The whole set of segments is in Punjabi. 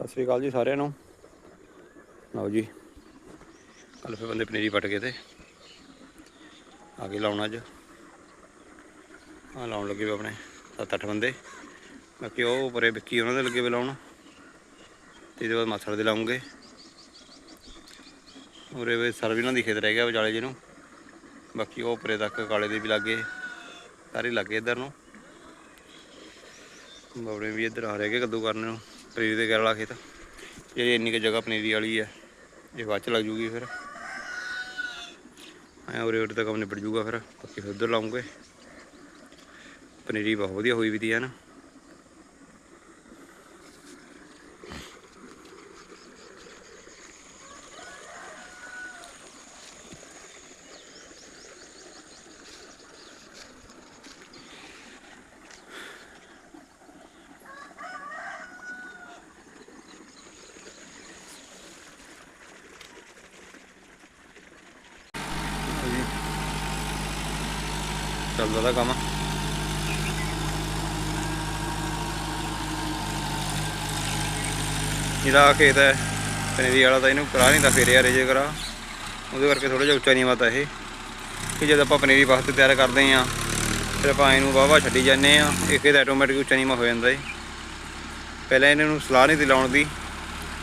ਸਤਿ ਸ੍ਰੀ ਅਕਾਲ ਜੀ ਸਾਰਿਆਂ ਨੂੰ। ਲਓ ਜੀ। ਕੱਲ ਬੰਦੇ ਪਨੀਰੀ ਪਟ ਗਏ ਤੇ ਆ ਕੇ ਲਾਉਣਾ ਅੱਜ। ਆ ਲਾਉਣ ਲੱਗੇ ਵੇ ਆਪਣੇ 7-8 ਬੰਦੇ। ਬਾਕੀ ਉਹ ਪਰੇ ਵਿੱਕੀ ਉਹਨਾਂ ਦੇ ਲੱਗੇ ਵੇ ਲਾਉਣ। ਤੇ ਇਹਦੇ ਬਾਅਦ ਮਾਸੜ ਦੇ ਲਾਉਂਗੇ। ਉਰੇ ਵੇ ਸਰ ਵੀ ਉਹਨਾਂ ਦੀ ਖੇਤ ਰਹਿ ਗਿਆ ਵਿਚਾਲੇ ਜਿਹਨੂੰ। ਬਾਕੀ ਉਹ ਪਰੇ ਤੱਕ ਕਾਲੇ ਦੇ ਵੀ ਲੱਗੇ। ਸਾਰੇ ਲੱਗੇ ਇੱਧਰ ਨੂੰ। ਬਾਬੜੇ ਵੀ ਇੱਧਰ ਆ ਰਹਿ ਗਏ ਕੱਦੂ ਕਰਨ ਨੂੰ। ਪਨੀਰੀ ਦੇ ਗੈਰ ਵਾਲਾ ਖੇਤ ਜਿਹੜੀ ਇੰਨੀ ਕੁ ਜਗ੍ਹਾ ਪਨੀਰੀ ਵਾਲੀ ਹੈ ਇਹ ਬਾਅਦ ਚ ਲੱਗ ਜੂਗੀ ਫਿਰ। ਐ ਉਰੇ ਉਰੇ ਦਾ ਕੰਮ ਨਿਬੜ ਜੂਗਾ ਫਿਰ ਬਾਕੀ ਫਿਰ ਉੱਧਰ ਲਾਉਂਗੇ। ਪਨੀਰੀ ਬਹੁਤ ਵਧੀਆ ਹੋਈ ਵੀ ਦੀ ਹੈ ਨਾ ਜੀ ਚੱਲਦਾ ਦਾ ਕੰਮ। ਇਹਦਾ ਖੇਤ ਹੈ ਪਨੀਰੀ ਵਾਲਾ ਤਾਂ ਇਹਨੂੰ ਕਰਾ ਨਹੀਂ ਤਾਂ ਫੇਰਿਆ ਯਾਰ ਕਰਾ। ਉਹਦੇ ਕਰਕੇ ਥੋੜਾ ਜਿਹਾ ਉੱਚਾ ਨਹੀਂ ਮਤਾ ਇਹ। ਕਿ ਜਦ ਆਪਾਂ ਪਨੀਰੀ ਵਾਸਤੇ ਤਿਆਰ ਕਰਦੇ ਆ ਫਿਰ ਆਪਾਂ ਇਹਨੂੰ ਵਾਵਾ ਛੱਡੀ ਜਾਂਦੇ ਆ ਇਹ ਖੇਤ ਆਟੋਮੈਟਿਕ ਉੱਚਾ ਨੀਵਾਂ ਹੋ ਜਾਂਦਾ ਏ ਪਹਿਲਾਂ ਇਹਨਾਂ ਨੂੰ ਸਲਾਹ ਨਹੀਂ ਦੀ ਲਾਉਣ ਦੀ,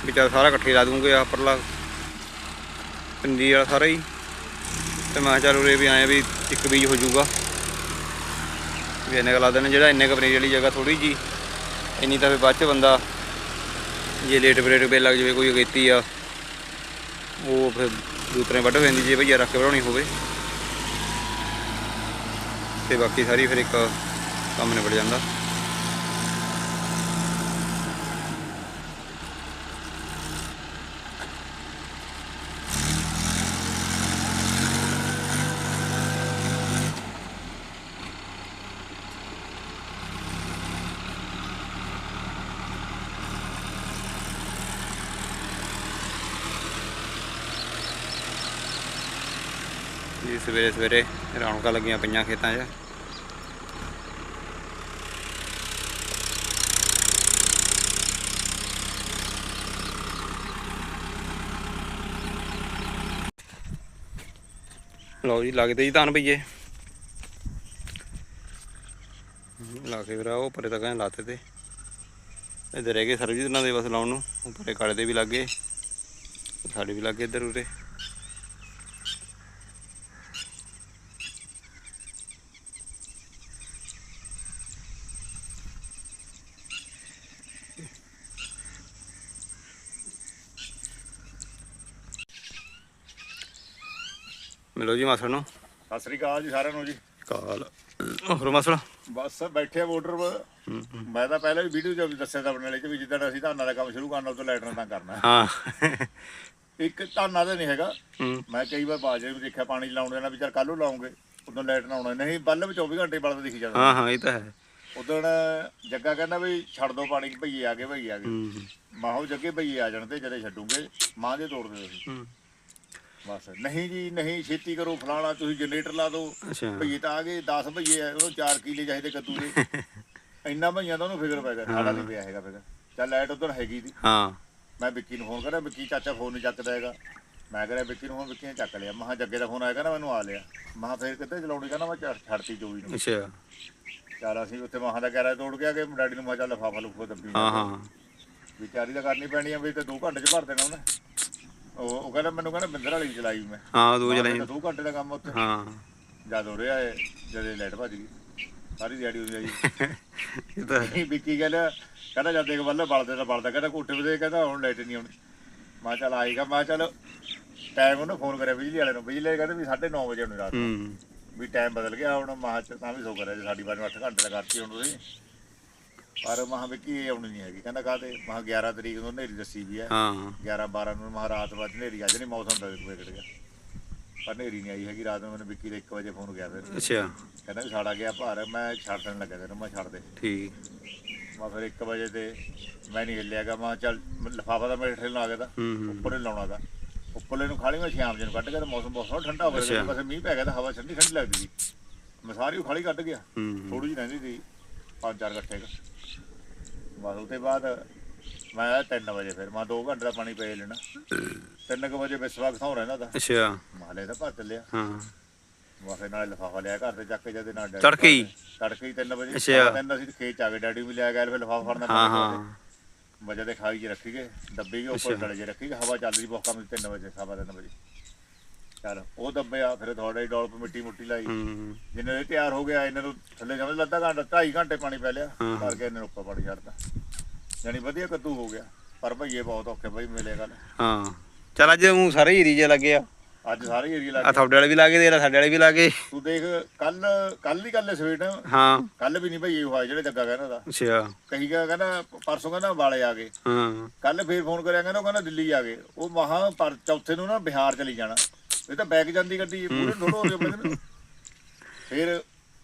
ਵੀ ਸਾਰਾ ਇਕੱਠੇ ਲਾ ਦੂੰਗੇ ਆ ਪਰਲਾ ਪਨੀਰੀ ਵਾਲਾ ਸਾਰਾ ਹੀ। ਤੇ ਮੈਂ ਕਿਹਾ ਚੱਲ ਉਰੇ ਵੀ ਆਏ ਵੀ ਇੱਕ ਬੀਜ ਹੋ ਜਾਊਗਾ। ਵੀ ਇੰਨੇ ਕੁ ਲਾ ਜਿਹੜਾ ਇੰਨੇ ਕੁ ਪਨੀਰ ਵਾਲੀ ਜਗ੍ਹਾ ਥੋੜੀ ਜੀ। ਇੰਨੀ ਤਾਂ ਫਿਰ ਬਾਅਦ ਚ ਬੰਦਾ, ਜੇ ਲੇਟ ਬਰੇਟ ਪੇ ਲੱਗ ਜਾਵੇ, ਕੋਈ ਅਗੇਤੀ ਆ, ਉਹ ਫਿਰ ਦੂਤਰੇ ਵੱਢ ਪੈਂਦੀ ਜੇ ਭਈਆ ਰੱਖ ਕੇ ਬਣਾਉਣੀ ਹੋਵੇ। ਤੇ ਬਾਕੀ ਸਾਰੀ ਫਿਰ ਇੱਕ ਕੰਮ ਨਿਬੜ ਜਾਂਦਾ। ਜੀ, ਸਵੇਰੇ ਸਵੇਰੇ ਰੌਣਕਾਂ ਲੱਗੀਆਂ ਪਈਆਂ ਖੇਤਾਂ 'ਚ। ਲਓ ਜੀ, ਲੱਗਦੇ ਜੀ ਧਾਨ ਭਈਏ ਲਾ ਕੇ ਫਿਰ ਉਹ ਪਰੇ ਤੱਕ ਐਂ ਲਾਤੇ ਤੇ। ਇੱਧਰ ਰਹਿ ਗਏ ਸਰਬਜੀਤ ਨਾਲ ਦੇ ਬਸ ਲਾਉਣ ਨੂੰ। ਉੱਪਰੇ ਕਾਲੇ ਦੇ ਵੀ ਲੱਗੇ ਸਾਡੇ ਵੀ ਲੱਗੇ ਇੱਧਰ ਉਰੇ। ਮਿਲੋ ਜੀ ਮਾਸੜ ਨੂੰ। ਸਤਿ ਸ੍ਰੀ ਅਕਾਲ ਜੀ ਸਾਰਿਆਂ ਨੂੰ ਜੀ। ਕਾਲ। ਹੋਰ ਮਾਸੜ। ਬਸ ਬੈਠੇ ਆ ਵੋਟਰ। ਮੈਂ ਤਾਂ ਪਹਿਲਾਂ ਵੀ ਵੀਡੀਓ 'ਚ ਵੀ ਦੱਸਿਆ ਤਾਂ ਆਪਣੇ ਵਾਲੇ 'ਚ ਵੀ ਜਿੱਦਣ ਅਸੀਂ ਧਾਨਾਂ ਦਾ ਕੰਮ ਸ਼ੁਰੂ ਕਰਨਾ ਉਦੋਂ ਲੈਟਰਾਂ ਤਾਂ ਕਰਨਾ ਹਾਂ। ਇੱਕ ਧਾਨਾਂ ਦਾ ਨਹੀਂ ਹੈਗਾ। ਮੈਂ ਕਈ ਵਾਰ ਬਾਜਰੇ ਵੀ ਦੇਖਿਆ ਪਾਣੀ ਲਾਉਣ ਦੇਣਾ ਵੀ ਚੱਲ ਕੱਲ ਨੂੰ ਲਾਉਂਗੇ ਉਦੋਂ ਲੈਟ ਨਾ ਆਉਣਾ। ਨਹੀਂ ਬੱਲ ਵੀ 24 ਘੰਟੇ ਬਲਦਾ ਦਿਖੀ ਜਾਂਦਾ। ਹਾਂ ਹਾਂ ਇਹ ਤਾਂ ਹੈ। ਉਦੋਂ ਜੱਗਾ ਕਹਿੰਦਾ ਵੀ ਛੱਡ ਦੋ ਪਾਣੀ ਭਈਏ ਆ ਗਏ ਭਈਏ ਆ ਗਏ। ਮਾਹੋ ਜੱਗੇ ਭਈਏ ਆ ਜਾਣ ਤੇ ਜਦੇ ਛੱਡੂਗੇ ਮਾਂ ਦੇ ਤੋੜ ਦਿਓ ਤੁਸੀਂ। ਬਸ। ਨਹੀਂ ਜੀ ਨਹੀਂ ਛੇਤੀ ਕਰੋ ਫਲਾਣਾ ਤੁਸੀਂ ਜਨਰੇਟਰ ਲਾ ਦਿਓ। ਅੱਛਾ। ਭਈਏ ਤਾਂ ਆ ਗਏ 10 ਭਈਏ ਆ ਉਹਨੂੰ 4 ਕਿਲੇ ਚਾਹੀਦੇ ਕੱਦੂ ਦੇ। ਇੰਨਾ ਭਈਆਂ ਦਾ ਉਹਨੂੰ ਫਿਕਰ ਪੈ ਗਿਆ ਸਾਡਾ ਨਹੀਂ ਪਿਆ ਹੈਗਾ ਫਿਕਰ। ਚੱਲ ਲਾਈਟ ਉਧਰ ਹੈਗੀ ਦੀ। ਹਾਂ। ਮੈਂ ਵਿੱਕੀ ਨੂੰ ਫੋਨ ਕਰਿਆ ਵਿੱਕੀ ਚਾਚਾ ਫੋਨ ਨਹੀਂ ਚੱਕਦਾ ਹੈਗਾ। ਮੈਂ ਕਰਿਆ ਵਿੱਕੀ ਨੂੰ ਫੋਨ ਵਿੱਕੀ ਨੇ ਚੱਕ ਲਿਆ। ਮਹਾ ਜੱਗੇ ਦਾ ਫੋਨ ਆਇਆ ਕਹਿੰਦਾ ਮੈਨੂੰ ਆ ਲਿਆ। ਮਹਾ ਫੇਰ ਕਿੱਥੇ ਚਲਾਉਣੀ ਕਹਿੰਦਾ ਮੈਂ ਛੱਡ- ਛੱਡਤੀ ਚੋਈ ਨੂੰ। ਅੱਛਾ। ਚੱਲ ਅਸੀਂ ਉੱਥੇ ਮਹਾ ਦਾ ਗੈਰਾ ਤੋੜ ਕੇ ਆ ਕੇ ਡੈਡੀ ਨੂੰ ਮੈਂ ਚੱਲ ਲਫਾਫਾ ਲੁਫਾ ਦੱਬੀ ਹਾਂ ਹਾਂ। ਵਿਚਾਰੀ ਦਾ ਕਰਨੀ ਪੈਣੀ ਆ ਵੀ ਤੇ 2 ਘੰਟੇ ਚ ਭਰ ਦੇਣਾ ਉਹਨੇ। ਉਹ ਉਹ ਕਹਿੰਦਾ ਮੈਨੂੰ ਕਹਿੰਦਾ ਬਿੰਦਰ ਵਾਲੀ ਚਲਾਈ ਮੈਂ। ਹਾਂ ਦੋ ਜਣੇ 2 ਘੰਟੇ ਦਾ ਕੰਮ ਉੱਥੇ। ਹਾਂ। ਜਦ ਹੋ ਰਿਹਾ ਹੈ ਜਦੇ ਲਾਈਟ ਭੱਜ ਗਈ ਸਾਰੀ ਦਿਹਾੜੀ ਹੋ ਜਾਈ ਇਹ ਤਾਂ ਵਿੱਕੀ ਕਹਿੰਦਾ ਕਹਿੰਦਾ ਜਦ ਦੇਖ ਬੱਲੇ ਬਲਦੇ ਤਾਂ ਬਲਦਾ ਕਹਿੰਦਾ ਕੋਠੇ ਤੇ ਕਹਿੰਦਾ ਹੁਣ ਲਾਈਟ ਨਹੀਂ ਆਉਣੀ। ਮੈਂ ਚੱਲ ਆਏਗਾ ਮੈਂ ਚੱਲ ਟਾਈਮ ਉਹਨੂੰ ਫੋਨ ਕਰਿਆ ਬਿਜਲੀ ਵਾਲੇ ਨੂੰ ਬਿਜਲੀ ਵਾਲੇ ਕਹਿੰਦੇ ਵੀ 9:30 ਵਜੇ ਆਉਣੀ ਰਾਤ ਨੂੰ। ਵੀ ਟਾਈਮ ਬਦਲ ਗਿਆ ਹੁਣ ਮਾਹ ਚ ਤਾਂ ਵੀ ਸੋ ਕਰਿਆ ਜੇ ਸਾਡੀ ਵਾਰ ਨੂੰ 8 ਘੰਟੇ ਦਾ ਕਰਤੀ ਹੁਣ ਤੁਸੀਂ। ਪਰ ਮਹਾ ਵਿੱਕੀ ਇਹ ਆਉਣੀ ਨਹੀਂ ਹੈਗੀ। ਕਹਿੰਦਾ ਕਾਹਤੇ ਮਹਾ 11 ਤਰੀਕ ਨੂੰ ਹਨੇਰੀ ਦੱਸੀ ਵੀ ਹੈ। ਹਾਂ। 11 12 ਨੂੰ ਮਹਾ ਰਾਤ ਬਾਅਦ ਹਨੇਰੀ ਆ ਜਾਣੀ ਮੌਸਮ ਦਾ ਵਿਗੜ ਗਿਆ ਪਰ ਹਨੇਰੀ ਨਹੀਂ ਆਈ ਹੈਗੀ ਰਾਤ ਨੂੰ ਮੈਨੂੰ ਵਿੱਕੀ ਦੇ 1 ਵਜੇ ਫੋਨ ਗਿਆ ਫਿਰ। ਅੱਛਾ। ਕਹਿੰਦਾ ਵੀ ਸਾੜਾ ਗਿਆ ਭਾਰ ਮੈਂ ਛੱਡ ਦੇਣ ਲੱਗਾ ਤੈਨੂੰ ਮੈਂ ਛੱਡ ਦੇ। ਠੀਕ। ਮੈਂ ਫਿਰ 1 ਵਜੇ ਤੇ ਮੈਂ ਨਹੀਂ ਹਿੱਲਿਆਗਾ ਮੈਂ ਚੱਲ ਲਫਾਫਾ ਤਾਂ ਮੇਰੇ ਠੇਲ ਆ ਗਿਆ ਹੂੰ ਉੱਪਰ ਹੀ ਲਾਉਣਾ ਦਾ ਉੱਪਰਲੇ ਨੂੰ ਖਾਲੀ ਮੈਂ ਸ਼ਾਮ ਜੇ ਨੂੰ ਕੱਢ ਗਿਆ ਤਾਂ ਮੌਸਮ ਬਹੁਤ ਸੋਹਣਾ ਠੰਡਾ ਹੋ ਗਿਆ। ਬਸ ਮੀਂਹ ਪੈ ਗਿਆ ਤਾਂ ਹਵਾ ਠੰਡੀ ਠੰਡੀ ਲੱਗਦੀ ਸੀ। ਮੈਂ ਸਾਰੀ ਖਾਲੀ ਕੱਢ ਗਿਆ। ਥੋੜੀ ਜਿਹੀ ਰਹਿੰਦੀ ਸੀ ਪੰਜ ਚਾਰ ਕੁ। ਬਸ ਉਹ ਤੋਂ ਬਾਅਦ ਮੈਂ ਆਇਆ 3 ਵਜੇ ਫਿਰ ਮੈਂ 2 ਘੰਟੇ ਦਾ ਪਾਣੀ ਪੀ ਲੈਣਾ। 3 ਵਜੇ ਵਿਸਵਾ ਕਿਥੋਂ ਰਹਿਣਾ ਦਾ ਅੱਛਾ। ਮਾਲੇ ਦਾ ਭਰ ਚੱਲਿਆ ਹਾਂ। ਫਿਰ ਨਾਲ ਲਫਾਫਾ ਲਿਆ ਘਰ ਤੇ ਚੱਕ ਕੇ ਜਦੇ ਨਾਲ ਤੜਕੇ ਹੀ? ਤੜਕੇ ਹੀ 3 ਵਜੇ। ਅੱਛਾ। ਤਿੰਨ ਅਸੀਂ ਖੇਤ ਚ ਆ ਗਏ ਡੈਡੀ ਵੀ ਲਿਆ ਗਿਆ ਫਿਰ ਲਫਾਫਾ ਫੜਨਾ ਹਾਂ ਹਾਂ। ਵਜੇ ਦੇ ਖਾਈ ਚ ਰੱਖੀ ਗਏ ਡੱਬੀ ਕੇ ਉੱਪਰ ਡਲੇ ਚ ਰੱਖੀ ਗਏ ਹਵਾ ਚੱਲ ਰਹੀ ਬਹੁਤ ਕੰਮ 3 ਵਜੇ ਸਵਾ 3 ਵਜੇ। ਚਲ ਉਹ ਦੱਬੇ ਆ ਫਿਰ ਥੋੜਾ ਹੀ ਡੋਲਪ ਮਿੱਟੀ ਮੁੱਟੀ ਲਾਈ। ਹੂੰ। ਜਿੰਨੇ ਦੇ ਤਿਆਰ ਹੋ ਗਿਆ ਇਹਨਾਂ ਨੂੰ ਥੱਲੇ ਸਮਝ ਲੱਦਾ ਘੰਟਾ ਢਾਈ ਘੰਟੇ ਪਾਣੀ ਪੈ ਲਿਆ। ਹਾਂ। ਕਰਕੇ ਇਹਨਾਂ ਨੂੰ ਉੱਪਰ ਪਾਣੀ ਛੱਡਤਾ। ਯਾਨੀ ਵਧੀਆ ਕੱਦੂ ਹੋ ਗਿਆ। ਪਰ ਭਈਏ ਬਹੁਤ ਔਖੇ ਬਈ ਮਿਲੇ ਗੱਲ। ਹਾਂ। ਚਲ ਅੱਜ ਉਹ ਸਾਰੇ ਹੀਰੀ ਜੇ ਲੱਗੇ ਆ। ਅੱਜ ਸਾਰੇ ਏਰੀਆ ਆ ਲੱਗ। ਤੁਹਾਡੇ ਵਾਲੇ ਵੀ ਲਾਗੇ ਦੇ ਸਾਡੇ ਵਾਲੇ ਵੀ ਲਾਗੇ। ਤੂੰ ਦੇਖ ਕੱਲ ਕੱਲ ਹੀ ਕੱਲ ਸਵੇਟ ਹਾਂ। ਕੱਲ ਵੀ ਨਹੀਂ ਭਈਏ ਹੋਇਆ ਜਿਹੜੇ ਜੱਗਾ ਕਹਿੰਦਾ ਦਾ। ਅੱਛਾ। ਕਹੀ ਗਿਆ ਕਹਿੰਦਾ ਪਰਸੋਂ ਕਹਿੰਦਾ ਵਾਲੇ ਆ ਗਏ। ਹਾਂ। ਕੱਲ ਫੇਰ ਫੋਨ ਕਰਿਆ ਕਹਿੰਦਾ ਉਹ ਕਹਿੰਦਾ ਦਿੱਲੀ ਆ ਗਏ। ਉਹ ਮਹਾ ਪਰ ਚੌਥੇ ਨੂੰ ਨਾ ਬਿਹਾਰ ਚਲੀ ਜਾਣਾ। ਇਹ ਤਾਂ ਬੈਕ ਜਾਂਦੀ ਗੱਡੀ ਪੂਰੇ ਥੋੜੋ ਹੋ ਗਏ ਬੰਦੇ ਨੂੰ। ਫੇਰ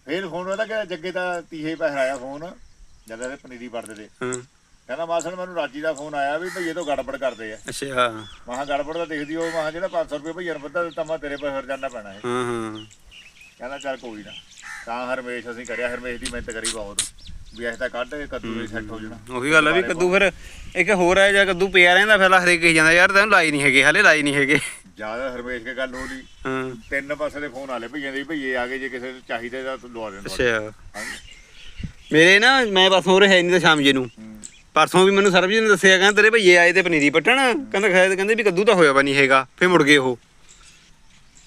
ਫੇਰ ਫੋਨ ਉਹਦਾ ਕਿ ਜੱਗੇ ਦਾ ਤੀਹੇ ਪੈਸੇ ਆਇਆ ਫੋਨ ਜਦੋਂ ਇਹ ਪਨੀਰੀ ਵੜਦੇ ਤੇ। ਹਾਂ। ਕਹਿੰਦਾ ਮਾਸੜ ਮੈਨੂੰ ਰਾਜੀ ਦਾ ਫੋਨ ਆਇਆ ਵੀ ਭਈਏ ਤੋਂ ਗੜਬੜ ਕਰਦੇ ਆ। ਅੱਛਾ ਮਹਾ ਗੜਬੜ ਦਾ ਦੇਖਦੀ ਉਹ ਮਹਾ ਜਿਹੜਾ 500 ਰੁਪਏ ਭਈਆ ਨੂੰ ਪਤਾ ਦਿੱਤਾ ਮੈਂ ਤੇਰੇ ਪੈਸੇ ਫਿਰ ਜਾਣਾ ਪੈਣਾ ਹੈ ਹਾਂ ਹਾਂ। ਕਹਿੰਦਾ ਚੱਲ ਕੋਈ ਨਾ। ਤਾਂ ਹਰਮੇਸ਼ ਅਸੀਂ ਕਰਿਆ ਹਰਮੇਸ਼ ਦੀ ਮਿਹਨਤ ਕਰੀ ਬਹੁਤ। ਵੀ ਐਸਾ ਕੱਢ ਕੇ ਕੱਦੂ ਦੇ ਸੈੱਟ ਹੋ ਜਾਣਾ। ਉਹੀ ਗੱਲ ਆ ਵੀ ਕੱਦੂ ਫਿਰ ਇੱਕ ਹੋਰ ਹੈ ਜਾਂ ਕੱਦੂ ਪਿਆ ਰਹਿੰਦਾ ਫਿਰ ਹਰੇਕ ਕਹੀ ਜਾਂਦਾ ਯਾਰ ਤੈਨੂੰ ਲਾਈ ਨਹੀਂ ਹੈਗੇ ਹਲੇ ਲਾਈ ਨਹੀਂ ਹੈਗੇ। ਜ਼ਿਆਦਾ ਹਰਮੇਸ਼ ਕੇ ਗੱਲ ਹੋ ਲਈ ਹਾਂ। ਤਿੰਨ ਪਾਸੇ ਦੇ ਫੋਨ ਆਲੇ ਭਈਆਂ ਦੇ ਭਈਏ ਆ ਗਏ ਜੇ ਕਿਸੇ ਨੂੰ ਚਾਹੀਦੇ ਤਾਂ ਲਵਾ ਦੇਣਾ ਅੱਛਾ। ਮੇਰੇ ਨਾ ਮੈਂ ਉਰੇ ਹੈ ਨਹੀਂ ਤਾਂ ਸ਼ਾਮ ਜੀ ਨੂੰ। ਪਰਸੋਂ ਵੀ ਮੈਨੂੰ ਸਰਬਜੀਤ ਨੇ ਦੱਸਿਆ ਕਹਿੰਦਾ ਤੇਰੇ ਭਈਏ ਆਏ ਤੇ ਪਨੀਰੀ ਪੱਟਣ। ਕਹਿੰਦਾ ਖੈਰ ਕਹਿੰਦੇ ਵੀ ਕੱਦੂ ਤਾਂ ਹੋਇਆ ਵਾ ਨਹੀਂ ਹੈਗਾ ਫਿਰ ਮੁੜ ਗਏ ਉਹ।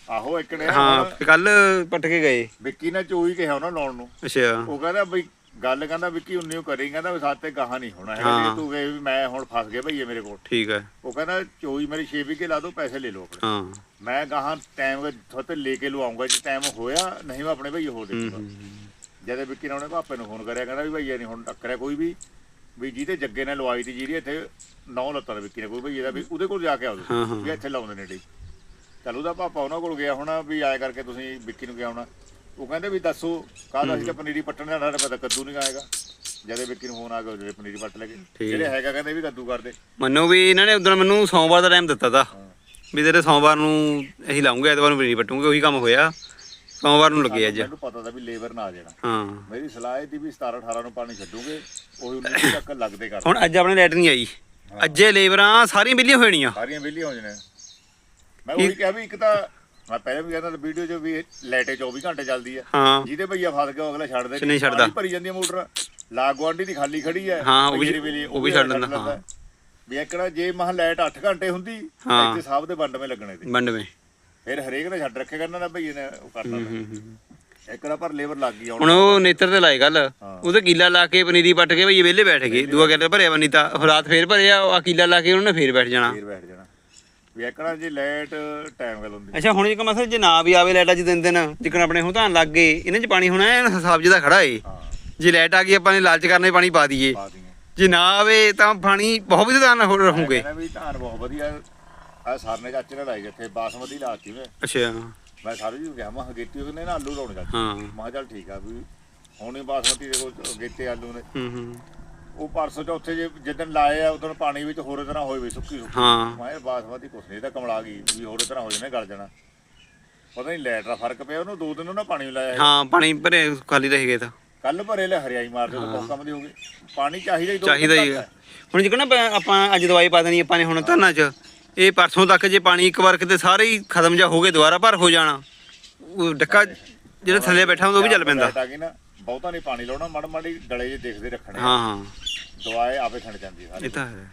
ਆਹੋ ਇੱਕ ਨੇ ਹਾਂ ਕੱਲ ਪੱਟ ਕੇ ਗਏ। ਵਿੱਕੀ ਨੇ ਚੋਈ ਕਿਹਾ ਉਹਨਾਂ ਲਾਉਣ ਨੂੰ। ਅੱਛਾ। ਉਹ ਕਹਿੰਦਾ ਬਈ ਗੱਲ ਕਹਿੰਦਾ ਵਿੱਕੀ ਉਨੀ ਕਰੀ ਕਹਿੰਦਾ ਵੀ ਸਾਤੇ ਗਾਹਾਂ ਨਹੀਂ ਹੋਣਾ ਹੈਗਾ ਹਾਂ। ਜੇ ਤੂੰ ਕਹੇ ਵੀ ਮੈਂ ਹੁਣ ਫਸ ਗਿਆ ਭਈਏ ਮੇਰੇ ਕੋਲ। ਠੀਕ ਹੈ। ਉਹ ਕਹਿੰਦਾ ਚੋਈ ਮੇਰੀ 6 ਵਿਕੇ ਲਾ ਦੋ ਪੈਸੇ ਲੈ ਲਓ ਆਪਣੇ। ਹਾਂ। ਮੈਂ ਗਾਹਾਂ ਟਾਈਮ ਥੋਤੇ ਲੈ ਕੇ ਲਵਾਉਂਗਾ ਜੇ ਟਾਈਮ ਹੋਇਆ ਨਹੀਂ ਮੈਂ ਆਪਣੇ ਭਈਏ ਹੋ ਦੇਖੂਗਾ ਜਦ ਵਿੱਕੀ ਨੇ ਉਹਨੇ ਭਾਪੇ ਨੂੰ ਫੋਨ ਕਰਿਆ ਕਹਿੰਦਾ ਵੀ ਭਈਆ ਨਹੀਂ ਹੁਣ ਟੱਕਰਿਆ ਕੋਈ ਵੀ ਵੀ ਜਿਹਦੇ ਜੱਗੇ ਨੇ ਲਵਾਈ ਤੀ ਜਿਹੜੀ ਇੱਥੇ ਨੌ ਲੱਤਾਂ ਦੇ ਵਿੱਕੀ ਨੇ ਕੋਈ ਭਈਏ ਦਾ ਵੀ ਉਹਦੇ ਕੋਲ ਜਾ ਕੇ ਹਾਂ। ਵੀ ਇੱਥੇ ਲਾਉਂਦੇ ਨੇ ਡੀ ਚਲ ਉਹਦਾ ਪਾਪਾ ਉਹਨਾਂ ਕੋਲ ਗਿਆ ਹੋਣਾ ਵੀ ਆਏ ਕਰਕੇ ਤੁਸੀਂ ਵਿੱਕੀ ਨੂੰ ਕਿਹਾ ਹੋਣਾ। ਉਹ ਕਹਿੰਦੇ ਵੀ ਦੱਸੋ ਕਾਹਦਾ ਸੀ ਪਨੀਰੀ ਪੱਟਣ ਦਾ ਸਾਡੇ ਪਤਾ ਕੱਦੂ ਨਹੀਂ ਆਏਗਾ। ਜਦੇ ਵਿੱਕੀ ਨੂੰ ਫੋਨ ਆ ਗਿਆ ਪਨੀਰੀ ਪੱਟ ਲਗੇ। ਜਿਹੜੇ ਹੈਗਾ ਕਹਿੰਦੇ ਵੀ ਕੱਦੂ ਕਰਦੇ। ਮੈਨੂੰ ਵੀ ਇਹਨਾਂ ਨੇ ਉਦੋਂ ਮੈਨੂੰ ਸੋਮਵਾਰ ਦਾ ਟਾਈਮ ਦਿੱਤਾ ਤਾ। ਵੀ ਤੇਰੇ ਸੋਮਵਾਰ ਨੂੰ ਅਸੀਂ ਲਾਉਂਗੇ ਐਤਵਾਰ ਨੂੰ ਪਨੀਰੀ ਪੱਟੂਗੇ ਉਹੀ ਕੰਮ ਹੋਇਆ। ਸੋਮਵਾਰ ਨੂੰ ਲੱਗੇ ਅੱਜ। ਮੈਨੂੰ ਪਤਾ ਤਾਂ ਵੀ ਲੇਬਰ ਨਾ ਆ ਜਾਣਾ। ਹਾਂ। ਮੇਰੀ ਸਲਾਹ ਇਹ ਸੀ ਵੀ 17 18 ਨੂੰ ਪਾਣੀ ਛੱਡੂਗੇ ਉਹੀ 19 ਤੱਕ ਲੱਗਦੇ ਕਰ ਹੁਣ ਅੱਜ ਆਪਣੇ ਲਾਈਟ ਨਹੀਂ ਆਈ। ਅੱਜੇ ਲੇਬਰਾਂ ਸਾਰੀਆਂ ਬਿੱਲੀਆਂ ਹੋਣੀਆਂ ਸਾਰੀਆਂ ਵਿਹਲੀਆਂ ਹੋ ਜਾਣੇ ਮੈਂ ਉਹੀ ਕਿਹਾ ਵੀ ਇੱਕ ਤਾਂ ਮੈਂ ਪਹਿਲਾਂ ਵੀ ਕਹਿੰਦਾ ਵੀਡੀਓ 'ਚ ਵੀ ਲਾਈਟੇ 24 ਘੰਟੇ ਚੱਲਦੀ ਆ। ਹਾਂ। ਜਿਹਦੇ ਭਈਆ ਫਸ ਗਿਆ ਉਹ ਅਗਲਾ ਛੱਡ ਦੇ। ਨਹੀਂ ਛੱਡਦਾ। ਪਾਣੀ ਭਰੀ ਜਾਂਦੀ ਆ ਮੋਟਰ। ਲਾ ਗੁਆਂਢੀ ਦੀ ਖਾਲੀ ਖੜੀ ਹੈ ਹਾਂ, ਉਹ ਵੀ- ਭਈਏ ਦੀ ਵੇਲੀ, ਉਹ ਵੀ ਛੱਡ ਦਿੰਦਾ, ਹਾਂ। ਵੀ ਇੱਕੜਾ ਜੇ ਮਹ ਲਾਈਟ 8 ਘੰਟੇ ਹੁੰਦੀ ਹਾਂ। ਇੱਥੇ ਸਭ ਦੇ ਵੰਡਵੇਂ ਲੱਗਣੇ ਤੇ ਬੰਡਵੇਂ ਫਿਰ ਹਰੇਕ ਨੇ ਛੱਡ ਰੱਖੇ ਕਰਨਾ ਨਾ ਭਈਏ ਨੇ ਉਹ ਕਰਨਾ ਇੱਕੜਾ ਪਰ ਲੇਬਰ ਲੱਗ ਗਈ ਹੁਣ। ਹੁਣ ਉਹ ਨੇਤਰ ਤੇ ਲਾਏ ਗੱਲ। ਉਹਦੇ ਕੀਲਾ ਲਾ ਕੇ ਪਨੀਰੀ ਪੱਟ ਕੇ ਭਈ ਵਿਹਲੇ ਬੈਠ ਗਏ। ਦੂਆ ਕਹਿੰਦਾ ਭਰਿਆ ਨਹੀਂ ਤਾਂ ਰਾਤ ਫੇਰ ਭਰਿਆ ਆ ਕੀਲਾ ਲਾ ਕੇ ਉਹਨਾਂ ਨੇ ਫੇਰ ਬੈਠ ਜਾਣਾ। ਫੇਰ ਬੈਠ ਜਾਣਾ। ਵੀ ਇੱਕੜਾ ਜੇ ਲਾਈਟ ਟਾਈਮ ਗੱਲ ਹੁੰਦੀ। ਅੱਛਾ ਹੁਣ ਜੇ ਮਸਲ ਜੇ ਨਾ ਵੀ ਆਵੇ ਲਾਈਟ ਅੱਜ ਦਿਨ ਦਿਨ ਜਿੱਕਣ ਆਪਣੇ ਹੁਣ ਤਾਂ ਲੱਗ ਗਏ ਇਹਨਾਂ 'ਚ ਪਾਣੀ ਹੋਣਾ ਐਨ ਹਿਸਾਬ ਜਿਹਦਾ ਖੜਾ ਏ। ਹਾਂ। ਜੇ ਲਾਈਟ ਆ ਗਈ ਆਪਾਂ ਨੇ ਲਾਲਚ ਕਰਨੇ ਪਾਣੀ ਪਾ ਦਈਏ। ਪਾ ਜੇ ਨਾ ਆਵੇ ਤਾਂ ਪਾਣੀ ਬਹੁਤ ਵਧੀਆ ਨਾਲ ਰਹੂਗੇ। ਕਹਿੰਦਾ ਵੀ ਧਾਨ ਬਹੁਤ ਵਧੀਆ ਆ ਸਰਨੇ ਚਾਚੇ ਨੇ ਲਾਈ ਜਿੱਥੇ ਬਾਸਮਤੀ ਲਾਤੀ ਮੈਂ ਅੱਛਾ। ਮੈਂ ਸਾਰੇ ਜੀ ਗਿਆ ਮੈਂ ਗੇਤੀ ਉਹਨੇ ਨਾ ਆਲੂ ਲਾਉਣੇ ਚਾਚੇ। ਹਾਂ। ਮੈਂ ਕਿਹਾ ਚੱਲ ਠੀਕ ਆ ਵੀ ਹੁਣੇ ਬਾਸਮਤੀ ਦੇ ਕੋਲ ਗੇਤੇ ਆਲੂ ਨੇ। ਹੂੰ ਹੂੰ। ਉਹ ਪਰਸੋਂ ਚੌਥੇ ਜੇ ਜਿੱਦਣ ਲਾਏ ਆ ਉਦੋਂ ਪਾਣੀ ਵਿੱਚ ਹੋਰੇ ਤਰ੍ਹਾਂ ਹੋਏ ਵੀ ਸੁੱਕੀ ਸੁੱਕੀ। ਹਾਂ। ਮੈਂ ਕਿਹਾ ਬਾਸਮਤੀ ਕੁਛ ਨਹੀਂ ਇਹ ਤਾਂ ਕਮਲਾ ਗਈ ਵੀ ਹੋਰੇ ਤਰ੍ਹਾਂ ਹੋ ਜਾਣੇ ਗਲ ਜਾਣਾ। ਪਤਾ ਨਹੀਂ ਲੈਟ ਦਾ ਫ਼ਰਕ ਪਿਆ ਉਹਨੂੰ ਦੋ ਦਿਨ ਉਹਨਾਂ ਪਾਣੀ ਲਾਇਆ ਹਾਂ ਪਾਣੀ ਭਰੇ ਖਾਲੀ ਰਹਿ ਗਏ ਤਾਂ। ਕੱਲ ਭਰੇ ਲੈ ਹਰਿਆਈ ਮਾਰਦੇ ਤਾਂ ਬਹੁਤ ਕੰਮ ਦੀ ਹੋ ਗਈ। ਪਾਣੀ ਚਾਹੀਦਾ ਹੀ ਦੋ ਚਾਹੀਦਾ ਹੀ। ਹੁਣ ਜਿਕਣਾ ਆਪਾਂ ਅੱਜ ਦਵਾਈ ਪਾ ਦੇਣੀ ਆਪਾਂ ਨੇ ਹੁਣ ਧਰਨਾ 'ਚ। ਇਹ ਪਰਸੋਂ ਤੱਕ ਜੇ ਪਾਣੀ ਇੱਕ ਵਾਰ ਕਿਤੇ ਸਾਰੇ ਹੀ ਖਤਮ ਜਾ ਹੋ ਗਏ ਦੁਬਾਰਾ ਭਰ ਹੋ ਜਾਣਾ। ਉਹ ਡੱਕਾ ਜਿਹੜਾ ਥੱਲੇ ਬੈਠਾ ਹੁੰਦਾ ਉਹ ਵੀ ਚੱਲ ਪੈਂਦਾ। ਲਾਈਟ ਆ ਗਈ ਨਾ ਬਹੁਤਾ ਨਹੀਂ ਪਾਣੀ ਲਾਉਣਾ ਮੜ ਮਾੜੀ ਡਲੇ ਜੇ ਦੇਖਦੇ ਰੱਖਣੇ ਹਾਂ ਹਾਂ। ਦਵਾਏ ਆਪੇ ਖਣ ਜਾਂਦੀ ਸਾਰੀ। ਇਹ ਤਾਂ ਹੈ।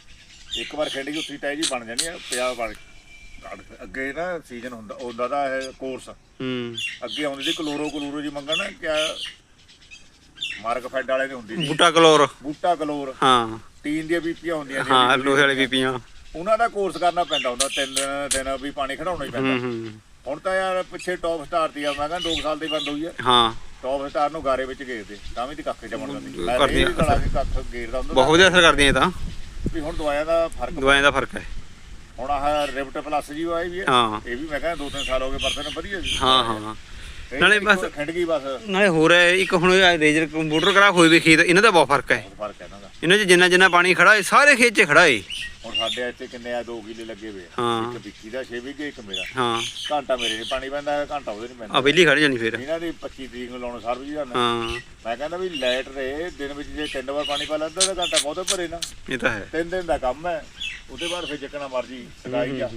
ਇੱਕ ਵਾਰ ਖੇਡੀ ਉੱਥੀ ਟੈ ਜੀ ਬਣ ਜਾਣੀ ਆ ਪਿਆ ਬਣ ਅੱਗੇ ਨਾ ਸੀਜ਼ਨ ਹੁੰਦਾ ਉਹਦਾ ਦਾ ਇਹ ਕੋਰਸ। ਹੂੰ। ਅੱਗੇ ਆਉਂਦੀ ਸੀ ਕਲੋਰੋ ਕਲੋਰੋ ਜੀ ਮੰਗਣ ਨਾ ਕਿਆ ਮਾਰਕ ਫੈਡ ਵਾਲੇ ਦੀ ਹੁੰਦੀ ਸੀ। ਬੂਟਾ ਕਲੋਰ। ਬੂਟਾ ਕਲੋਰ। ਹਾਂ। ਟੀਨ ਦੀਆਂ ਬੀਪੀਆਂ ਹੁੰਦੀਆਂ ਸੀ ਹਾਂ ਲੋਹੇ ਵਾਲੀ ਬੀਪੀਆਂ। ਉਹਨਾਂ ਦਾ ਕੋਰਸ ਕਰਨਾ ਪੈਂਦਾ ਹੁੰਦਾ ਤਿੰਨ ਦਿਨ ਵੀ ਪਾਣੀ ਖੜਾਉਣਾ ਹੀ ਹੂੰ ਪੈਂਦਾ। ਹੂੰ ਹੁਣ ਤਾਂ ਯਾਰ ਪਿੱਛੇ ਟੌਪ ਸਟਾਰ ਦੀ ਆ ਮੈਂ ਕਹਿੰਦਾ 2 ਸਾਲ ਦੀ ਬੰਦ ਹੋਈ ਆ। ਹਾਂ। ਟੌਪ ਸਟਾਰ ਨੂੰ ਗਾਰੇ ਵਿੱਚ ਘੇਰਦੇ ਤਾਂ ਵੀ ਤੇ ਕੱਖ ਜਮਣ ਜਾਂਦੀ ਮੈਂ ਕਰਦੀ ਇਹ ਆ ਵੀ ਕਲਾ ਕੇ ਕੱਖ ਘੇਰਦਾ ਹੁੰਦਾ ਬਹੁਤ ਵਧੀਆ ਅਸਰ ਕਰਦੀਆਂ ਇਹ ਤਾਂ। ਵੀ ਹੁਣ ਦਵਾਈਆਂ ਦਾ ਫ਼ਰਕ ਦਵਾਈਆਂ ਦਾ ਫ਼ਰਕ ਹੈ। ਹੁਣ ਆਹ ਰਿਵਟ ਪਲੱਸ ਜੀ ਆਈ ਵੀ ਹੈ। ਹਾਂ। ਇਹ ਵੀ ਮੈਂ ਕਹਿੰਦਾ ਦੋ ਤਿੰਨ ਸਾਲ ਹੋ ਗਏ ਵਰਤਨ ਵਧੀਆ ਜੀ। ਹਾਂ ਹਾਂ। ਨਾਲੇ ਬਸ- ਖਿੰਡ ਗਈ ਬਸ। ਨਾਲੇ ਹੋਰ ਹੈ ਇੱਕ ਹੁਣ ਇਹ ਰੇਜਰ ਕੰਪਿਊਟਰ ਕਰਾ ਹੋਏ ਵੀ ਖੇਤ ਇਹਨਾਂ ਦਾ ਬਹੁਤ ਫ਼ਰਕ ਹੈ। ਫ਼ਰਕ ਹੈ ਇਹਨਾਂ ਦਾ। ਇਹਨਾਂ 'ਚ ਜਿੰਨਾ ਜਿੰਨਾ ਪਾਣੀ ਖੜਾ ਹੈ ਸਾਰੇ ਖੇਤ 'ਚ ਖੜਾ ਹੈ ਹੁਣ ਸਾਡੇ ਇੱਥੇ ਕਿੰਨੇ ਆ 2 ਕਿੱਲੇ ਲੱਗੇ ਹੋਏ ਆ। ਹਾਂ। ਇੱਕ ਵਿੱਕੀ ਦਾ 6 ਵਿਗੇ ਇੱਕ ਮੇਰਾ। ਹਾਂ। ਘੰਟਾ ਮੇਰੇ ਨਹੀਂ ਪਾਣੀ ਪੈਂਦਾ ਘੰਟਾ ਉਹਦੇ ਨਹੀਂ ਪੈਂਦਾ। ਆ ਪਹਿਲੀ ਖੜ ਜਾਣੀ ਫਿਰ। ਇਹਨਾਂ ਦੀ 25 ਤਰੀਕ ਨੂੰ ਲਾਉਣ ਸਰਬ ਜੀ ਹਾਂ। ਮੈਂ ਕਹਿੰਦਾ ਵੀ ਲਾਈਟ ਰਹੇ ਦਿਨ ਵਿੱਚ ਜੇ ਤਿੰਨ ਵਾਰ ਪਾਣੀ ਪਾ ਲੈਂਦਾ ਤਾਂ ਘੰਟਾ ਬਹੁਤੇ ਭਰੇ ਨਾ। ਇਹ ਤਾਂ ਹੈ। ਤਿੰਨ ਦਿਨ ਦਾ ਕੰਮ ਹੈ। ਉਹਦੇ ਬਾਅਦ ਫਿਰ ਜਿੱਕਣਾ ਮਰਜ਼ੀ ਸਗਾਈ ਜਾ।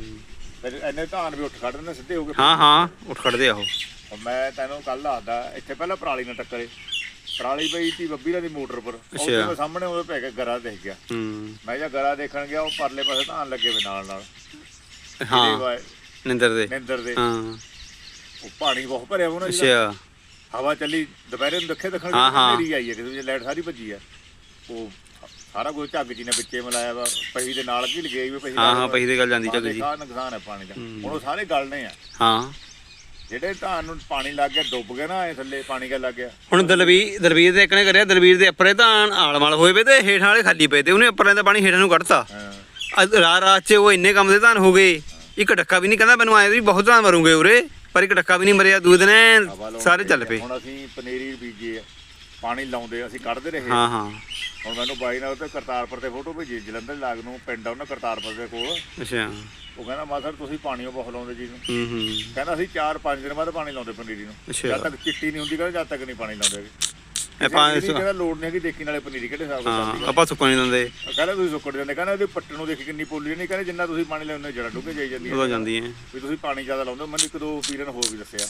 ਫਿਰ ਇੰਨੇ ਧਾਨ ਵੀ ਉੱਠ ਖੜਦੇ ਨੇ ਸਿੱਧੇ ਹੋ ਕੇ ਹਾਂ ਹਾਂ ਉੱਠ ਖੜਦੇ ਆ ਉਹ। ਹੁਣ ਮੈਂ ਤੈਨੂੰ ਕੱਲ ਦੱਸਦਾ ਇੱਥੇ ਪਹਿਲਾਂ ਪਰਾਲੀ ਨਾਲ ਟੱਕਰੇ। ਪਰਾਲੀ ਪਈ ਸੀ ਬੱਬੀ ਦੀ ਮੋਟਰ ਪਰ ਉਹਦੇ। ਮੈਂ ਸਾਹਮਣੇ ਉਹਦੇ ਪੈ ਕੇ ਗਰਾ ਦਿਖ ਗਿਆ। ਮੈਂ ਜਾਂ ਗਰਾ ਦੇਖਣ ਗਿਆ ਉਹ ਪਰਲੇ ਪਾਸੇ ਧਾਨ ਲੱਗੇ ਵੇ ਨਾਲ ਨਾਲ। ਹਾਂ। ਨਿੰਦਰ ਦੇ। ਨਿੰਦਰ ਦੇ। ਹਾਂ। ਉਹ ਪਾਣੀ ਬਹੁਤ ਭਰਿਆ ਉਹਨਾਂ ਜਿਹੜਾ। ਅੱਛਾ। ਹਵਾ ਚੱਲੀ ਦੁਪਹਿਰੇ ਨੂੰ ਦੇਖੇ ਦੇਖਣ। ਮੇਰੀ ਆਈ ਹੈ ਕਿ ਲਾਈਟ ਸਾਰੀ ਭੱਜੀ ਹੈ ਉਹ ਸਾਰਾ ਕੁਝ ਝੱਗ ਜੀ ਨੇ ਵਿੱਚੇ ਮਿਲਾਇਆ ਵਾ। ਪਹੀ ਦੇ ਨਾਲ ਕੀ ਲਗਾਈ ਵੀ ਪਹੀ ਹਾਂ ਹਾਂ ਪਹੀ ਦੀ ਗੱਲ ਜਾਂਦੀ ਚੱਕ ਜੀ। ਨੁਕਸਾਨ ਹੈ ਪਾਣੀ ਦਾ। ਹੁਣ ਉਹ ਸਾਰੇ ਗਲਣੇ ਆ। ਹਾਂ। ਜਿਹੜੇ ਧਾਨ ਨੂੰ ਪਾਣੀ ਲੱਗ ਗਿਆ ਡੁੱਬ ਗਿਆ ਨਾ ਇਹ ਥੱਲੇ ਪਾਣੀ ਕਾ ਲੱਗ ਗਿਆ? ਹੁਣ ਦਲਵੀਰ ਦਲਵੀਰ ਦੇ ਇੱਕ ਨੇ ਕਰਿਆ ਦਲਵੀਰ ਦੇ ਉੱਪਰੇ ਤਾਂ ਆਲਮਲ ਹੋਏ ਵੇ ਤੇ ਹੇਠਾਂ ਵਾਲੇ ਖਾਲੀ ਪਏ ਤੇ ਉਹਨੇ ਉੱਪਰਲੇ ਦਾ ਪਾਣੀ ਹੇਠਾਂ ਨੂੰ ਕੱਢਤਾ। ਰਾਤ ਰਾਤ 'ਚ ਉਹ ਇੰਨੇ ਕੰਮ ਦੇ ਧਾਨ ਹੋ ਗਏ ਇੱਕ ਡੱਕਾ ਵੀ ਨਹੀਂ ਕਹਿੰਦਾ ਮੈਨੂੰ ਆਏ ਵੀ ਬਹੁਤ ਧਾਨ ਮਰੂਗੇ ਉਰੇ ਪਰ ਇੱਕ ਡੱਕਾ ਵੀ ਨਹੀਂ ਮਰਿਆ ਦਿਨ ਲਾਉਣ ਸਾਰੇ ਚੱਲ। ਪਏ। ਹੁਣ ਅਸੀਂ ਪਨੀਰੀ ਬੀਜੇ ਆ ਪਾਣੀ ਲਾਉਂਦੇ ਅਸੀਂ ਕੱਢਦੇ ਰਹੇ। ਹਾਂ ਹਾਂ। ਹੁਣ ਮੈਨੂੰ ਬਾਈ ਨਾਲ ਉੱਤੇ ਕਰਤਾਰਪੁਰ ਤੇ ਫੋਟੋ ਭੇਜੀ ਜਲੰਧਰ ਲਾਗ ਨੂੰ ਪਿੰਡ ਆ ਉਹਨਾਂ ਕਰਤਾਰਪੁਰ ਦੇ ਕੋਲ। ਅੱਛਾ। ਉਹ ਕਹਿੰਦਾ ਮਾਸਰ ਤੁਸੀਂ ਪਾਣੀ ਉਹ ਬਹੁਤ ਲਾਉਂਦੇ ਜੀ ਨੂੰ। ਹੂੰ ਹੂੰ। ਕਹਿੰਦਾ ਅਸੀਂ 4-5 ਦਿਨ ਬਾਅਦ ਪਾਣੀ ਲਾਉਂਦੇ ਪਨੀਰੀ ਨੂੰ। ਜਦ ਤੱਕ ਚਿੱਟੀ ਨਹੀਂ ਹੁੰਦੀ ਕਹਿੰਦਾ ਜਦ ਤੱਕ ਨਹੀਂ ਪਾਣੀ ਲਾਉਂਦੇ ਇਹ ਪੰਜ ਇਹ ਕਹਿੰਦਾ ਲੋੜ ਨਹੀਂ ਹੈਗੀ ਦੇਖੀ ਨਾਲੇ ਪਨੀਰੀ ਕਿਹੜੇ ਹਿਸਾਬ ਨਾਲ ਹਾਂ ਆਪਾਂ ਸੁੱਕਣ ਨਹੀਂ ਦਿੰਦੇ। ਕਹਿੰਦਾ ਤੁਸੀਂ ਸੁੱਕੜ ਜਾਂਦੇ ਕਹਿੰਦਾ ਉਹਦੇ ਪੱਟਣ ਨੂੰ ਦੇਖੀ ਕਿੰਨੀ ਪੋਲੀ ਨਹੀਂ ਕਹਿੰਦਾ ਜਿੰਨਾ ਤੁਸੀਂ ਪਾਣੀ ਲਾਉਂਦੇ ਜੜਾ ਡੁੱਗੇ ਜਾਈ ਜਾਂਦੀ ਹੈ ਉਦੋਂ ਜਾਂਦੀ ਹੈ ਵੀ ਤੁਸੀਂ ਪਾਣੀ ਜ਼ਿਆਦਾ ਲਾਉਂਦੇ ਹੋ। ਮੈਨੂੰ ਇੱਕ ਦੋ ਵੀਰਾਂ ਨੇ ਹੋਰ ਵੀ ਦੱਸਿਆ।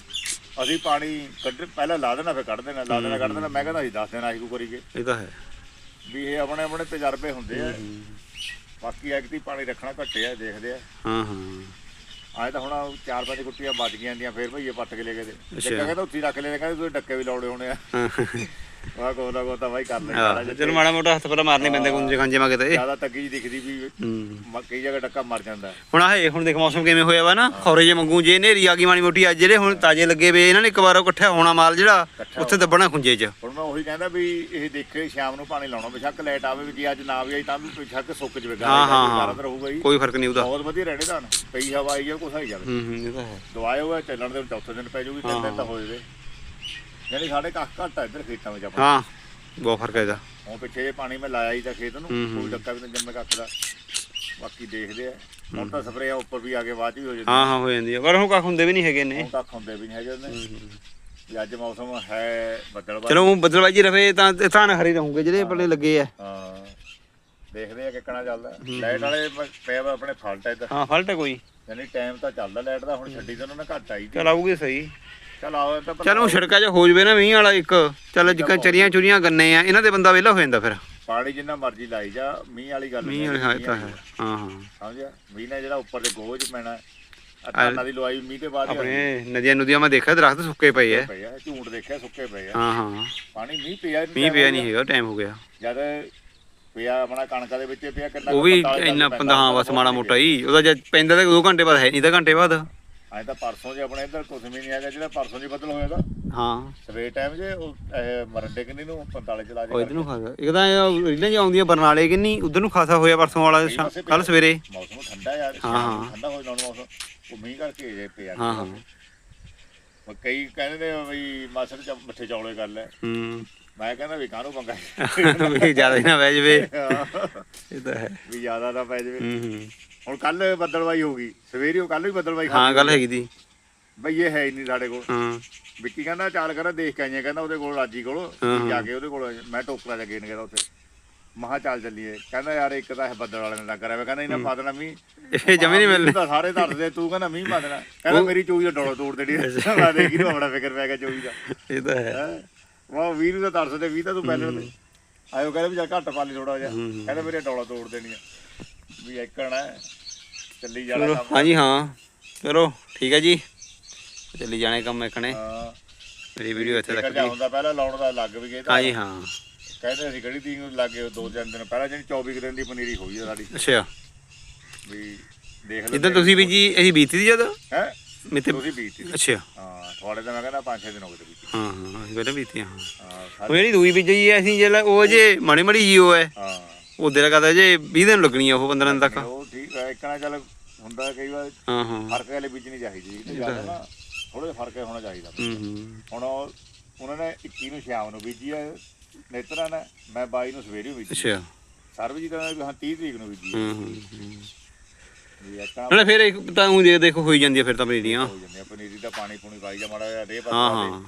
ਅਸੀਂ ਪਾਣੀ ਕੱਢ ਪਹਿਲਾਂ ਲਾ ਦੇਣਾ ਫਿਰ ਕੱਢ ਦੇਣਾ ਲਾ ਦੇਣਾ ਕੱਢ ਦੇਣਾ। ਮੈਂ ਕਹਿੰਦਾ ਅਸੀਂ ਦੱਸ ਦੇਣਾ ਅਸੀਂ ਕੋ ਕਰੀਏ। ਇਹ ਤਾਂ ਹੈ। ਵੀ ਇਹ ਆਪਣੇ ਆਪਣੇ ਤਜਰਬੇ ਹੁੰਦੇ ਆ। ਬਾਕੀ ਐਕਟੀ ਪਾਣੀ ਰੱਖਣਾ ਘੱਟੇ ਆ ਦੇਖਦੇ ਆ। ਹਾਂ ਹਾਂ। ਆਏ ਤਾਂ ਹੁਣ ਚਾਰ ਪੰਜ ਕੁੱਟੀਆਂ ਬਚ ਗਈਆਂ ਦੀਆਂ ਫੇਰ ਭਈਏ ਪੱਟ ਕੇ ਲੈ ਗਏ ਤੇ ਅੱਛਾ। ਕਹਿੰਦਾ ਉੱਥੇ ਹੀ ਰੱਖ ਲੈਣੇ ਕਹਿੰਦੇ ਤੁਸੀਂ ਡੱਕੇ ਵੀ ਲਾਉਣੇ ਹੋਣੇ ਆ। ਹਾਂ। ਵਾਹ ਕੋ ਨਾ ਕੋ ਤਾਂ ਬਾਈ ਕਰ ਹਾਂ ਚਲੋ ਮਾੜਾ ਮੋਟਾ ਹੱਥ ਪਰ ਮਾਰਨੇ ਪੈਂਦੇ ਗੁੰਜੇ ਖਾਂਜੇ ਮਾ ਕਿਤੇ ਜ਼ਿਆਦਾ ਤੱਕੀ ਜੀ ਦਿਖਦੀ ਵੀ ਕਈ ਜਗ੍ਹਾ ਡੱਕਾ ਮਰ ਜਾਂਦਾ। ਹੁਣ ਆਹ ਹੁਣ ਦੇਖ ਮੌਸਮ ਕਿਵੇਂ ਹੋਇਆ ਵਾ ਨਾ ਖੌਰੇ ਜੇ ਮੰਗੂ ਜੇ ਨੇਰੀ ਆ ਗਈ ਮਾੜੀ ਮੋਟੀ ਅੱਜ ਜਿਹੜੇ ਹੁਣ ਤਾਜ਼ੇ ਲੱਗੇ ਵੇ ਇਹਨਾਂ ਨੇ ਇੱਕ ਵਾਰ ਇਕੱਠਾ ਹੋਣਾ ਮਾਲ ਜਿਹੜਾ ਉੱਥੇ ਦੱਬਣਾ ਖੁੰਜੇ 'ਚ। ਹੁਣ ਮੈਂ ਉਹੀ ਕਹਿੰਦਾ ਵੀ ਇਹ ਦੇਖੇ ਸ਼ਾਮ ਨੂੰ ਪਾਣੀ ਲਾਉਣਾ ਬੇਸ਼ੱਕ ਲਾਈਟ ਆਵੇ ਵੀ ਜੇ ਅੱਜ ਨਾ ਵੀ ਆਈ ਤਾਂ ਵੀ ਬੇਸ਼ੱਕ ਸੁੱਕ ਜਵੇ ਹਾਂ, ਹਾਂ, ਕੋਈ ਫ਼ਰਕ ਨਹੀਂ ਉਹਦਾ। ਬਹੁਤ ਵਧੀਆ ਰਹਿਣੇ ਤਾਂ ਪਈ ਹਵਾ ਆਈ ਆ ਕੁਛ ਆਈ ਜਾਵੇ। ਹੂੰ ਹੂੰ ਇਹ ਤਾਂ ਹੈ। ਦਵਾਏ ਹੋਇਆ ਚੱਲਣ ਦੇ ਚੌਥੇ ਦਿਨ ਪੈ ਜੂਗੀ ਤਿੰਨ ਦਿਨ ਤਾਂ ਹੋ ਜਾਵੇ। ਯਾਨੀ ਸਾਡੇ ਕੱਖ ਘੱਟ ਆ ਇੱਧਰ ਖੇਤਾਂ ਵਿੱਚ ਆਪਾਂ ਹਾਂ ਬਹੁਤ ਫ਼ਰਕ ਹੈ ਇਹਦਾ। ਹੁਣ ਪਿੱਛੇ ਜੇ ਪਾਣੀ ਮੈਂ ਲਾਇਆ ਹੀ ਤਾਂ ਖੇਤ ਨੂੰ ਹੂੰ, ਹੂੰ। ਕੋਈ ਡੱਕਾ ਵੀ ਨਹੀਂ ਜੰਮੇ ਕੱਖ ਦਾ। ਬਾਕੀ ਦੇਖਦੇ ਆ। ਹੁਣ ਤਾਂ ਸਪਰੇਅ ਉੱਪਰ ਵੀ ਆ ਕੇ ਬਾਅਦ ਚ ਵੀ ਹੋ ਜਾਂਦੀ ਹਾਂ ਹਾਂ ਹੋ ਜਾਂਦੀ ਹੈ ਪਰ ਹੁਣ ਕੱਖ ਹੁੰਦੇ ਵੀ ਨਹੀਂ ਹੈਗੇ ਨੇ ਹੁਣ ਕੱਖ ਹੁੰਦੇ ਵੀ ਨਹੀਂ ਹੈਗੇ ਉਹਨੇ ਵੀ ਅੱਜ ਮੌਸਮ ਹੈ ਬੱਦਲਵਾਈ ਚਲੋ ਉਹ ਬੱਦਲਬਾਜੀ ਰਵੇ ਤਾਂ ਤਾਂ ਹਰੀ ਰਹੂਗੇ ਜਿਹੜੇ ਪੱਲੇ ਲੱਗੇ ਆ। ਹਾਂ। ਦੇਖਦੇ ਆ ਕਿੱਕਣਾ ਚੱਲਦਾ। ਲਾਈਟ ਵਾਲੇ ਪ- ਵਾ ਆਪਣੇ ਫਾਲਟ ਇੱਧਰ। ਹਾਂ ਫਲਟ ਹੈ ਕੋਈ। ਯਾਨੀ ਟਾਈਮ ਤਾਂ ਚੱਲਦਾ ਲਾਈਟ ਦਾ ਹੁਣ ਛੱਡੀ ਤਾਂ ਉਹਨਾਂ ਨੇ ਘੱਟ ਆਈ ਚਲ ਆਊਗੀ ਸਹੀ। ਚਲ ਆਓ ਤਾਂ ਚਲ ਉਹ ਸੜਕਾ 'ਚ ਹੋ ਜਵੇ ਨਾ ਮੀਂਹ ਵਾਲਾ ਇੱਕ। ਚੱਲ ਜਿੱਕਾਂ ਚਰੀਆਂ ਚੁਰੀਆਂ ਗੰਨੇ ਆ ਇਹਨਾਂ ਦੇ ਬੰਦਾ ਵਿਹਲਾ ਹੋ ਜਾਂਦਾ ਫਿਰ। ਪਾਣੀ ਜਿੰਨਾ ਮਰਜ਼ੀ ਲਾਈ ਜਾ ਮੀਂਹ ਵਾਲੀ ਗੱਲ ਮੀਂਹ ਵਾਲਾ ਹਾਂ ਇਹ ਤਾਂ ਹੈ। ਹਾਂ ਹਾਂ। ਸਮਝਿਆ? ਮੀਂਹ ਨੇ ਜਿਹੜਾ ਉੱਪਰ ਦੇ ਗੋਝ ਪੈਣਾ ਅਟਾਨਾ ਦੀ ਲਵਾਈ ਮੀਂਹ ਤੇ ਬਾਅਦ ਆਪਣੇ ਨਦੀਆਂ ਨਦੀਆਂ ਮੈਂ ਦੇਖਿਆ ਦਰਖਤ ਸੁੱਕੇ ਪਏ ਐ ਝੂੰਟ ਦੇਖਿਆ ਸੁੱਕੇ ਪਏ ਆ। ਹਾਂ ਹਾਂ। ਪਾਣੀ ਮੀਂਹ ਪਿਆ ਮੀਂਹ ਪਿਆ ਨਹੀਂ ਹੈਗਾ ਟਾਈਮ ਹੋ ਗਿਆ। ਜਦ ਪਿਆ ਆਪਣਾ ਕਣਕਾਂ ਦੇ ਵਿੱਚ ਪਿਆ ਕਿੰਨਾ ਉਹ ਵੀ ਇੰਨਾ ਪੰਦਾ ਹਾਂ ਬਸ ਮਾੜਾ ਮੋਟਾ ਹੀ ਉਹਦਾ ਜਦ ਪੈਂਦਾ ਤਾਂ 2 ਘੰਟੇ ਬਾਅਦ ਹੈ ਨਹੀਂ ਤਾਂ ਘੰਟੇ ਬਾਅਦ। ਐ ਤਾਂ ਪਰਸੋਂ ਜੇ ਆਪਣੇ ਇੱਧਰ ਕੁਝ ਵੀ ਨਹੀਂ ਹੈਗਾ ਜਿਹੜਾ ਪਰਸੋਂ ਜੀ ਬੱਦਲ ਹੋਇਆ ਤਾਂ। ਹਾਂ। ਸਵੇਰ ਟਾਈਮ ਜੇ ਉਹ ਇਹ ਮਰੰਡੇ ਕਿੰਨੀ ਨੂੰ? 45 ਚਲਾ ਉਹ ਇਧਰ ਨੂੰ ਖਾਸਾ। ਇੱਕ ਤਾਂ ਰੀਲਾਂ ਜੀ ਆਉਂਦੀਆਂ ਬਰਨਾਲੇ ਕਿੰਨੀ ਉਧਰ ਨੂੰ ਖਾਸਾ ਹੋਇਆ ਪਰਸੋਂ ਵਾਲਾ ਕੱਲ ਸਵੇਰੇ। ਮੌਸਮ ਠੰਡਾ ਯਾਰ। ਹਾਂ, ਹਾਂ। ਠੰਡਾ ਹੋ ਜਾਣਾ ਮੌਸਮ। ਉਹ ਮੀਂਹ ਕਰਕੇ ਜੇ ਪਿਆ। ਹਾਂ ਹਾਂ। ਉਹ ਕਈ ਕਹਿੰਦੇ ਨੇ ਵੀ ਮਾਸੜ ਚ ਮਿੱਠੇ ਚੌਲੇ ਕਰ ਲੈ ਹੂੰ। ਮੈਂ ਕਹਿੰਦਾ ਵੀ ਕਾਹਨੂੰ ਪੰਗਾ? ਵੀ ਜ਼ਿਆਦਾ ਹੀ ਨਾ ਵਹਿ ਜਵੇ। ਹਾਂ, ਇਹ ਤਾਂ ਹੈ। ਵੀ ਜ਼ਿਆਦਾ ਨਾ ਪੈ ਜਾਵੇ। ਹੂੰ ਹੂੰ। ਹੁਣ ਕੱਲ ਬੱਦਲਵਾਈ ਹੋ ਗਈ। ਸਵੇਰੇ ਉਹ ਕੱਲ ਵੀ ਬੱਦਲਵਾਈ ਹਾਂ ਗੱਲ ਹੈਗੀ ਦੀ। ਬਈ ਇਹ ਹੈ ਹੀ ਨਹੀਂ ਸਾਡੇ ਕੋਲ। ਹਾਂ। ਵਿੱਕੀ ਕਹਿੰਦਾ ਚੱਲ ਕਰ ਦੇਖ ਕੇ ਆਈਏ ਕਹਿੰਦਾ ਉਹਦੇ ਕੋਲ ਰਾਜੀ ਕੋਲ। ਹਾਂ। ਜਾ ਕੇ ਉਹਦੇ ਕੋਲ ਮੈਂ ਟੋਕਰਾ ਜਾ ਗੇਨ ਕਹਿੰਦਾ ਉੱਥੇ। ਮਹਾ ਚੱਲ ਚੱਲੀਏ। ਕਹਿੰਦਾ ਯਾਰ ਇੱਕ ਤਾਂ ਇਹ ਬੱਦਲ ਵਾਲੇ ਨੇ ਲੱਗ ਰਿਹਾ ਵਾ। ਕਹਿੰਦਾ ਇਹਨਾਂ ਪਾ ਦੇਣਾ ਮੀਂਹ। ਇਹ ਜਮੇ ਨਹੀਂ ਮਿਲਨੇ ਤਾਂ ਸਾਰੇ ਦੱਸਦੇ ਤੂੰ ਕਹਿੰਦਾ ਮੀਂਹ ਪਾ ਦੇਣਾ। ਕਹਿੰਦਾ ਮੇਰੀ ਚੋਈ ਦਾ ਡੋਲਾ ਤੋੜ ਦੇਣੀ ਮੈਂ ਦੇਖੀ ਨੂੰ ਆਪਣਾ ਫਿਕਰ ਪੈ ਗਿਆ ਚੋਈ ਦਾ। ਇਹ ਤਾਂ ਹੈ। ਹੈਂ। ਵਾਹ ਵੀਰ ਦਾ ਤਰਸਦੇ ਵੀਹ ਤਾਂ ਤੂੰ ਪਹਿਲਾਂ ਆਇਓ ਕਹਿੰਦਾ ਵੀ ਜਾ ਘੱਟ ਪਾ ਲਈ ਥੋੜਾ ਜਿਹਾ। ਕਹਿੰਦਾ ਮੇਰੇ ਡੋਲਾ ਤੋੜ ਦੇਣੀ ਆ। ਵੀ ਇੱਕਣ ਹੈ। ਚੱਲੀ ਜਾਣਾ ਚਲੋ ਕੰਮ। ਹਾਂਜੀ ਹਾਂ ਚਲੋ ਠੀਕ ਹੈ ਜੀ। ਚੱਲੀ ਜਾਣੇ ਕੰਮ ਇਕਣੇ ਹਾਂ। ਮੇਰੀ ਵੀਡੀਓ ਇੱਥੇ ਤੱਕ ਜਾ। ਦੀ ਹੁੰਦਾ ਪਹਿਲਾਂ ਲਾਉਣ ਦਾ ਲੱਗ ਵੀ ਗਏ ਤਾਂ ਹਾਂਜੀ ਹਾਂ। ਕਹਿੰਦੇ ਅਸੀਂ ਗੜੀ ਦੀ ਲੱਗੇ ਦੋ ਤਿੰਨ ਦਿਨ ਪਹਿਲਾਂ ਜਿਹੜੀ 24 ਕੁ ਦਿਨ ਦੀ ਪਨੀਰੀ ਹੋਈ ਆ ਸਾਡੀ। ਅੱਛਾ। ਵੀ ਦੇਖ ਜਿੱਦਾਂ ਤੁਸੀਂ ਵੀ ਜੀ ਅਸੀਂ ਬੀਤੀ ਦੀ ਜਦ? ਹੈ? ਮਿੱਤੇ ਤੁਸੀਂ ਬੀਤੀ ਅੱਛਾ। ਹਾਂ ਤਾਂ ਮੈਂ ਕਹਿੰਦਾ 5-6 ਦਿਨ ਹੋ ਗਏ ਬੀਤੀ। ਹਾਂ ਹਾਂ ਅਸੀਂ ਪਹਿਲਾਂ ਬੀਤੀ ਹਾਂ। ਹਾਂ ਉਹ ਜਿਹੜੀ ਦੂਈ ਬੀਜੀ ਹੈ ਅਸੀਂ ਜਿਹੜਾ ਉਹ ਜੇ ਮਾੜੀ ਮਾੜੀ ਜੀ ਉਹ ਹੈ। ਹਾਂ। ਉਹਦੇ ਦਾ ਕਹਦਾ ਜੇ 20 ਦਿਨ ਲੱਗਣੀ ਆ ਉਹ 15 ਦਿਨ ਤੱਕ। ਉਹ ਠੀਕ ਹੈ ਇੱਕਣਾ ਚੱਲ ਹੁੰਦਾ ਕਈ ਵਾਰ ਹਾਂ ਹਾਂ। ਫ਼ਰਕ ਵਾਲੇ ਬੀਜਣੀ ਚਾਹੀਦੀ ਤੇ ਜ਼ਿਆਦਾ ਨਾ ਥੋੜਾ ਜਿਹਾ ਫ਼ਰਕ ਹੋਣਾ ਚਾਹੀਦਾ ਹੂੰ ਹੂੰ। ਹੁਣ ਉਹ- ਉਹਨਾਂ ਨੇ 21 ਨੂੰ ਸ਼ਾਮ ਨੂੰ ਬੀਜੀ ਆ ਨੇਤਰਾ ਨੇ ਮੈਂ 22 ਨੂੰ ਸਵੇਰੇ ਬੀਜੀ। ਅੱਛਾ। ਸਰਬਜੀਤ ਨੇ ਵੀ ਹਾਂ 30 ਤਰੀਕ ਨੂੰ ਬੀਜੀ। ਹੂੰ ਹੂੰ ਹੂੰ। ਵੀ ਇਹ ਤਾਂ ਨਾਲੇ ਫਿਰ ਇੱਕ ਤਾਂ ਉਹ ਦੇਖ ਦੇਖੋ ਹੋਈ ਜਾਂਦੀ ਆ ਫਿਰ ਤਾਂ ਪਨੀਰੀਆਂ। ਹੋ ਜਾਂਦੀ ਆ ਪਨੀਰੀ ਦਾ ਪਾਣੀ ਪੂਣੀ ਪਾਈ ਜਾ ਮਾੜਾ ਜਿਹਾ ਰੇ ਹਾਂ ਪਤਾ ਹਾਂ।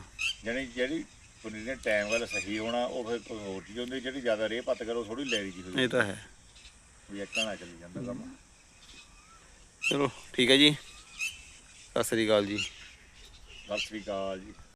ਜਿਹੜੀ ਜਿਹੜੀ ਪਨੀਰੀ ਦੇ ਟਾਈਮ ਵੱਲ ਸਹੀ ਹੋਣਾ ਉਹ ਫਿਰ ਕੋਈ ਹੋਰ ਚੀਜ਼ ਹੁੰਦੀ ਜਿਹੜੀ ਜ਼ਿਆਦਾ ਰੇ ਪੱਤ ਕਰੋ ਥੋੜੀ ਲੈਰੀ ਜੀ ਇਹ ਤਾਂ ਹੈ। ਵੀ ਇੱਕ ਨਾ ਚੱਲੀ ਜਾਂਦਾ ਕੰਮ। ਚਲੋ ਠੀਕ ਹੈ ਜੀ। ਸਤਿ ਸ੍ਰੀ ਅਕਾਲ ਜੀ। ਸਤਿ ਸ੍ਰੀ ਅਕਾਲ ਜੀ।